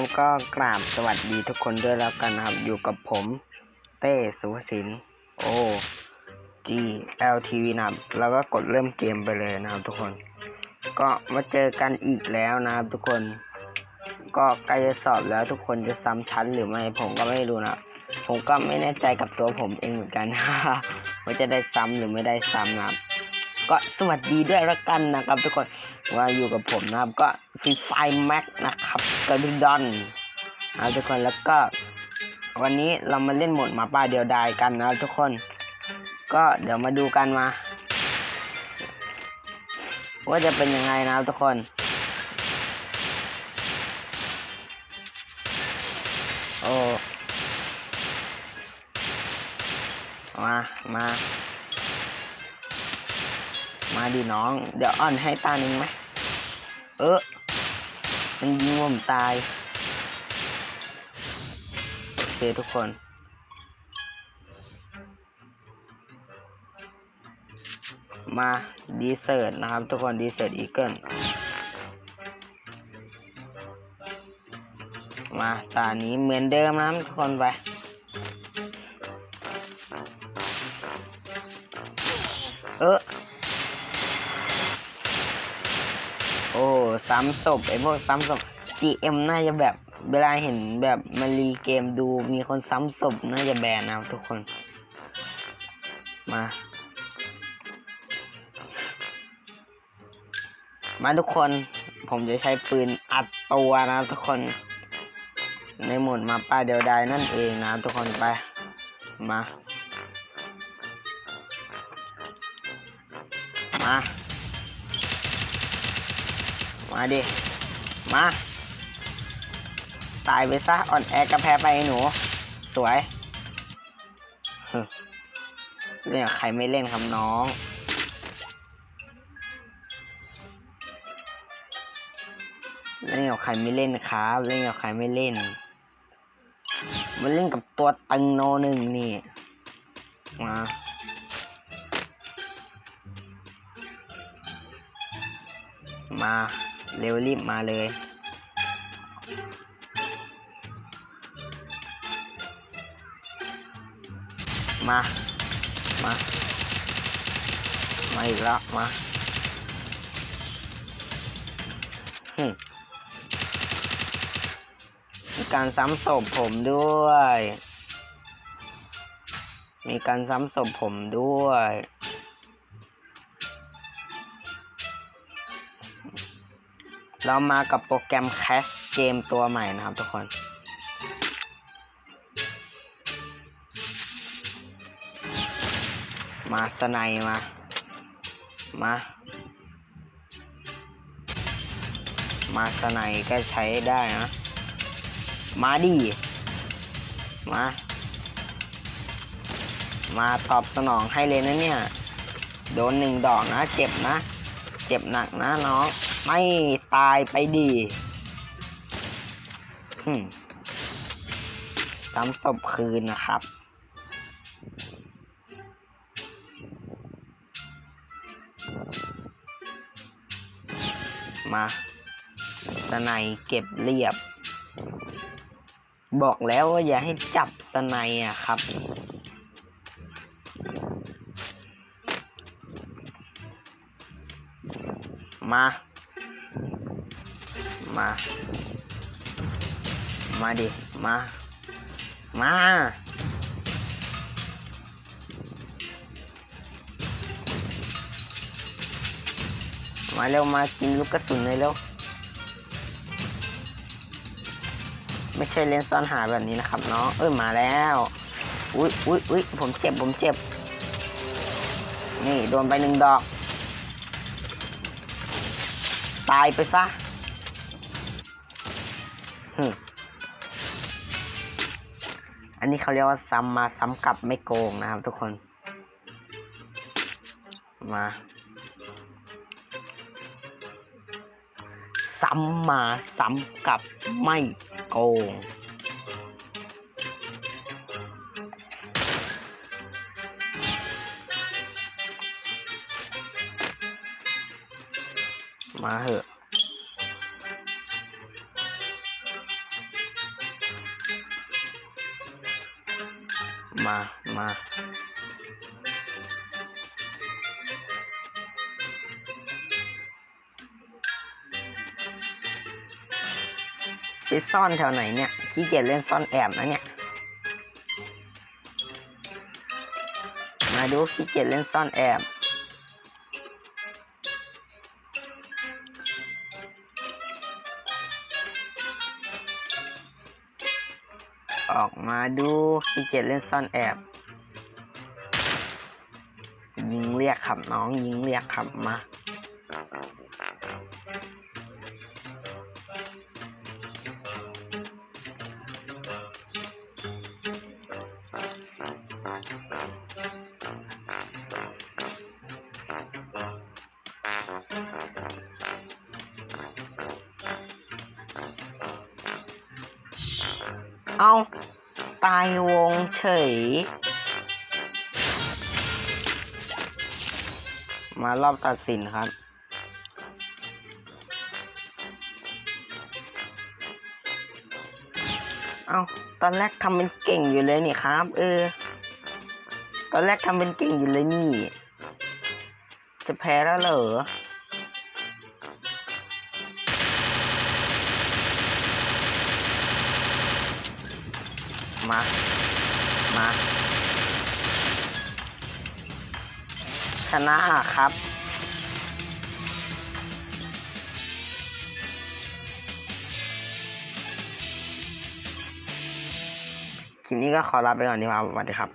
แล้วก็กราบสวัสดีทุกคนด้วยแล้วกันนะครับ อยู่กับผมเต้สุภสินโอ G L T V นะครับแล้วก็กดเริ่มเกมไปเลยนะครับทุกคน ก็มาเจอกันอีกแล้วนะครับทุกคน ก็ใกล้จะสอบแล้วทุกคนจะซ้ำชั้นหรือไม่ผมก็ไม่รู้นะผมก็ไม่แน่ใจกับตัวผมเองเหมือนกันว่าจะได้ซ้ำหรือไม่ได้ซ้ำนะครับ ก็สวัสดีด้วยละกันนะครับ ทุกคนว่าอยู่กับผมนะครับก็ฟรีไฟแม็กนะครับกระดิดอนนะทุกคนแล้วก็ วันนี้เรามาเล่นโหมดหมาป่าเดียวดายกันนะครับทุกคน ก็เดี๋ยวมาดูกันมา ว่าจะเป็นยังไงนะครับทุกคนโอ้มา มา มาดิน้อง เดี๋ยวอ่อนให้ตาหนึ่งไหม เออ มันยิงผมตาย โอเคทุกคน มาดีเซิร์ตนะครับทุกคนดีเซิร์ตอีเกิลมาตานี้เหมือนเดิมนะครับทุกคนไป ซ้ำศพไอ้พวกซ้ำศพ GM น่าจะแบบเวลาเห็นแบบมารีเกมดูมีคนซ้ำศพน่าจะแบนนะครับทุกคน มา มาทุกคนผมจะใช้ปืนอัดตัวนะครับทุกคน ในหมดมาป้าเดียวดายนั่นเองนะทุกคนไป มา มา มาดิ มา ตายไปซะอ่อนแอกระแพ้ไปไอหนู สวยเล่นกับใครไม่เล่นครับน้องเล่นกับใครไม่เล่นครับเล่นกับใครไม่เล่น มันเล่นกับตัวตึงโนหนึ่งนี่ มามา เร็วรีบมาเลย มา มา มาอีกแล้วมาหึมีการซ้ำศพผมด้วย มีการซ้ำศพผมด้วย เรามากับโปรแกรม Cash เกมตัวใหม่นะครับทุกคน มาสไนยมา มา มาสไนยก็ใช้ได้นะ มาดิมา มาตอบสนองให้เลยนะเนี่ย โดนหนึ่งดอกนะ เจ็บนะ เจ็บหนักนะน้องไม่ตายไปดีหึมซ้ำศพคืนนะครับ มาสไนเก็บเรียบ บอกแล้วว่าอย่าให้จับสไนอะครับ มา มา มาดิ มา มา มาเร็ว มากินลูกกระสุนเลยเร็ว ไม่ใช่เล่นซ่อนหาแบบนี้นะครับน้องเอ้ย มาแล้ว อุ้ยอุ้ยอุ้ยผมเจ็บ ผมเจ็บ นี่ โดนไปหนึ่งดอก ตายไปซะอันนี้เขาเรียกว่าซ้ำมาซ้ำกลับไม่โกงนะครับทุกคน มาซ้ำมาซ้ำกลับไม่โกง มาเหอะมา มา ไปซ่อนแถวไหนเนี่ย ขี้เกียจเล่นซ่อนแอบนะเนี่ย มาดูขี้เกียจเล่นซ่อนแอบ ออกมาดูขี้เกียจเล่นซ่อนแอบ ยิงเรียกขับน้องยิงเรียกขับมา เอาตายวงเฉย มารอบตัดสินครับ เอาตอนแรกทำเป็นเก่งอยู่เลยนี่ครับ เออ ตอนแรกทำเป็นเก่งอยู่เลยนี่ จะแพ้แล้วเหรอ มา มาชนะครับคลิปนี้ก็ขอลาไปก่อนดีกว่าสวัสดีครับ